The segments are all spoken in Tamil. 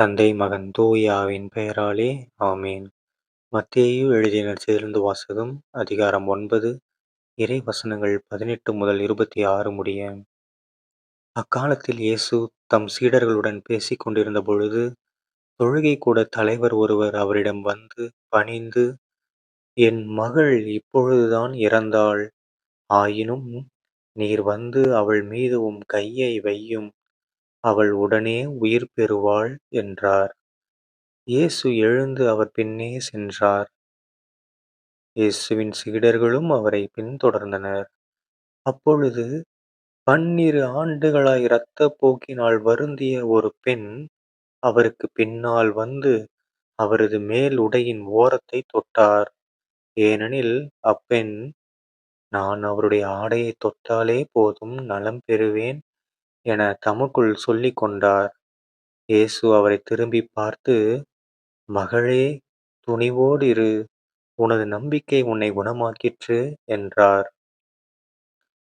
தந்தை, மகன், தூயாவின் பெயராலே ஆமேன் மத்தேயு எழுதின நற்செய்தியிலிருந்து வாசகம் அதிகாரம் ஒன்பது இறை வசனங்கள் பதினெட்டு முதல் இருபத்தி ஆறு முடிய. அக்காலத்தில் இயேசு தம் சீடர்களுடன் பேசிக் கொண்டிருந்த பொழுது, தொழுகை கூட தலைவர் ஒருவர் அவரிடம் வந்து பணிந்து, என் மகள் இப்பொழுதுதான் இறந்தாள். ஆயினும் நீர் வந்து அவள் மீது உம் கையை வையும். அவள் உடனே உயிர் பெறுவாள் என்றார். இயேசு எழுந்து அவர் பின்னே சென்றார். இயேசுவின் சீடர்களும் அவரை பின்தொடர்ந்தனர். அப்பொழுது பன்னிரு ஆண்டுகளாய் இரத்தப் போக்கினால் வருந்திய ஒரு பெண் அவருக்கு பின்னால் வந்து அவரது மேல் உடையின் ஓரத்தை தொட்டார். ஏனெனில் அப்பெண், நான் அவருடைய ஆடையைத் தொட்டாலே போதும் நலம் பெறுவேன் என தமக்குள் சொல்லிக் கொண்டார். இயேசு அவரைத் திரும்பிப் பார்த்து, மகளே துணிவோடு இரு. உனது நம்பிக்கை உன்னை குணமாக்கிற்று என்றார்.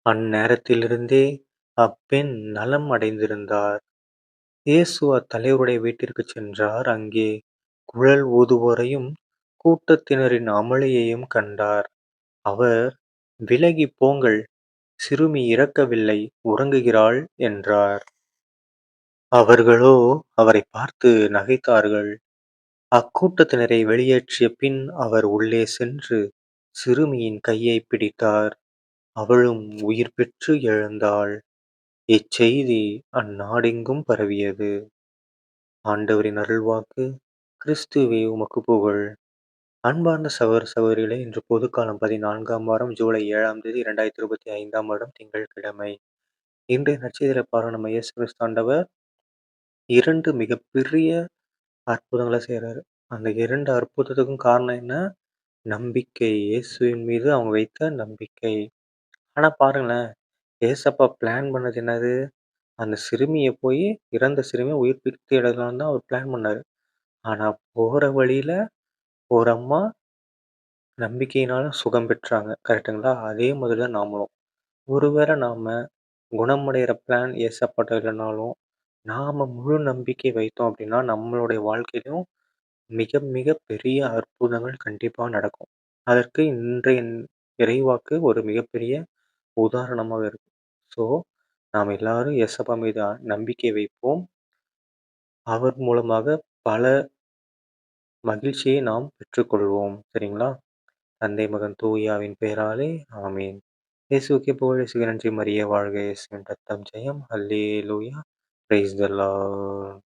அந்நேரத்திலிருந்தே அப்பெண் நலம் அடைந்திருந்தார். இயேசு அத்தலைவருடைய வீட்டிற்குச் சென்றார். அங்கே குழல் ஊதுவோரையும் கூட்டத்தினரின் அமளியையும் கண்டார். அவர், விலகிப் போங்கள், சிறுமி இறக்கவில்லை, உறங்குகிறாள் என்றார். அவர்களோ அவரைப் பார்த்து நகைத்தார்கள். அக்கூட்டத்தினரை வெளியேற்றிய பின் அவர் உள்ளே சென்று சிறுமியின் கையைப் பிடித்தார். அவளும் உயிர் பெற்று எழுந்தாள். இச்செய்தி அந்நாடெங்கும் பரவியது. ஆண்டவரின் அருள்வாக்கு கிறிஸ்துவே உமக்குப் புகழ். அன்பார்ந்த சகோதர சகோதரிகளே இன்று பொதுக்காலம் பதினான்காம் வாரம் ஜூலை ஏழாம் தேதி இரண்டாயிரத்தி இருபத்தி ஐந்தாம் வருடம் திங்கட்கிழமை. இன்றைய நற்செய்தியில பாருங்க நம்ம இயேசு கிறிஸ்து ஆண்டவர் இரண்டு மிகப்பெரிய அற்புதங்களை செய்றாரு. அந்த இரண்டு அற்புதத்துக்கும் காரணம் என்ன? நம்பிக்கை. இயேசுவின் மீது அவங்க வைத்த நம்பிக்கை. ஆனா பாருங்களேன், ஏசப்பா பிளான் பண்ணது என்னது? அந்த சிறுமிய போய் இறந்த சிறுமிய உயிர்ப்பித்து இடலாம்னு தான் அவர் பிளான் பண்ணாரு. ஆனா போற வழியில ஒரு அம்மா நம்பிக்கையினால சுகம் பெற்றாங்க. கரெக்ட்டுங்களா? அதே மாதிரி தான் நாமளும். ஒருவேளை நாம குணமடையிற பிளான் ஏசப்பாட்ட இல்லைனாலும், நாம முழு நம்பிக்கை வைத்தோம் அப்படின்னா, நம்மளுடைய வாழ்க்கையிலும் மிக மிக பெரிய அற்புதங்கள் கண்டிப்பா நடக்கும். அதற்கு இன்றைய இறைவாக்கு ஒரு மிகப்பெரிய உதாரணமாக இருக்கு. ஸோ, நாம் எல்லாரும் ஏசப்பா மீது அ நம்பிக்கை வைப்போம். அவர் மூலமாக பல மகிழ்ச்சியை நாம் பெற்றுக்கொள்வோம். சரிங்களா? தந்தை, மகன், தூயாவின் பெயராலே ஆமீன் இயேசுவுக்கே புகழ். இயேசுவுக்கு நன்றி. மரியே வாழ்க. இயேசுவின் ரத்தம் ஜெயம். அல்லேலூயா. Praise the Lord.